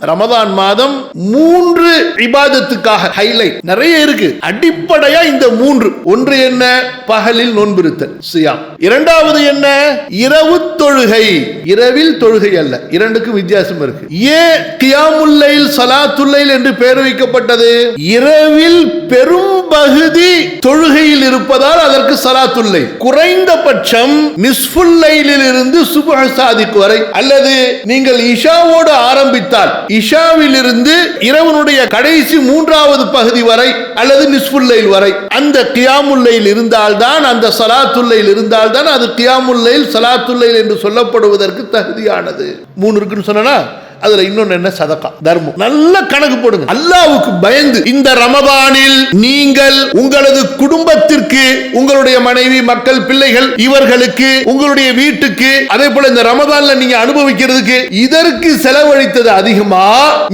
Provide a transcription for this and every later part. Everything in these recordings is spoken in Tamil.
ரமதான் மாதம் மூன்று இபாதத்துக்காக ஹைலைட் நிறைய இருக்கு. அடிப்படையா இந்த மூன்று. ஒன்று என்ன? பகலில் நோன்பிருத்தல் சியாம். இரண்டாவது என்ன? இரவு தொழுகை. இரவில் தொழுகை அல்ல. இரண்டுக்கும் வித்தியாசம் இருக்கு. ஏன் கியாமுல்லைல் சலாத்துல்லையில் என்று பெயர் வைக்கப்பட்டது? இரவில் பெரும் பகுதி தொழுகையில் இருப்பதால் அதற்கு சலாத்துல்லை. குறைந்தபட்சம் நிஸ்புல்லைலில் இருந்து சுபஹ சாதிக்கு வரை அல்லது நீங்கள் இஷாவோடு ஆரம்பித்தால் இஷாவில் இருந்து இரவனுடைய கடைசி மூன்றாவது பகுதி வரை அல்லது நிஸ்புல்லைல் வரை அந்த கியாமுல்லையில் இருந்தால்தான் அந்த சலாத்துல்லைல் இருந்தால்தான் அது கியாமுல்லைல் சலாத்துல்லைல் என்று சொல்லப்படுவதற்கு தகுதியானது. மூணு இருக்குன்னு சொன்னா அதுல இன்னொன்னு என்ன? சதக்கா தர்மம். நல்ல கணக்கு போடுங்க. அல்லாவுக்கு பயந்து இந்த ரமபானில் நீங்கள் உங்களது குடும்பத்திற்கு உங்களுடைய மனைவி மக்கள் பிள்ளைகள் இவர்களுக்கு உங்களுடைய வீட்டுக்கு அதே போல இந்த ரமதான்ல நீங்க அனுபவிக்கிறதுக்கு இதற்கு செலவழித்தது அதிகமா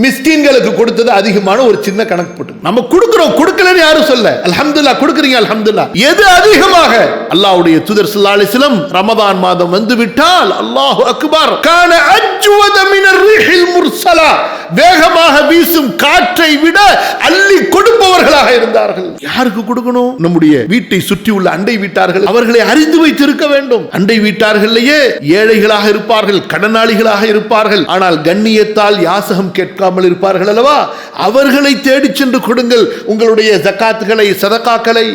மிஸ்கின்களுக்கு கொடுத்தது அதிகமான ஒரு சின்ன கணக்கு போட்டு. நம்ம கொடுக்கிறோம் கொடுக்கலன்னு யாரும் சொல்ல. அலமதுல்லா கொடுக்குறீங்க அலமதுல்லா எது அதிகமாக? அல்லாஹ்வுடைய தூதர் ஸல்லல்லாஹு ரமதான் மாதம் வந்து விட்டால் அல்லாஹு அக்பர். கான அஜ்வத மினர் ரிஹில் முர்சலா வேகமாக வீசும் காற்றை விட அள்ளி கொடுப்பவர்களாக யாருக்கு கொடுக்கணும்? நம்முடைய வீட்டை சுற்றி உள்ள அண்டை வீட்டார்கள் அவர்களை அறிந்து வைத்திருக்க வேண்டும். அண்டை வீட்டார்களையே ஏழைகளாக இருப்பார்கள் கடனாளிகளாக இருப்பார்கள். ஆனால் கண்ணியத்தால் யாசகம் கேட்காமல் இருப்பார்கள் அல்லவா? அவர்களை தேடிச் சென்று கொடுங்கள். உங்களுடைய ஜக்காத்துகளை சதக்காக்களை.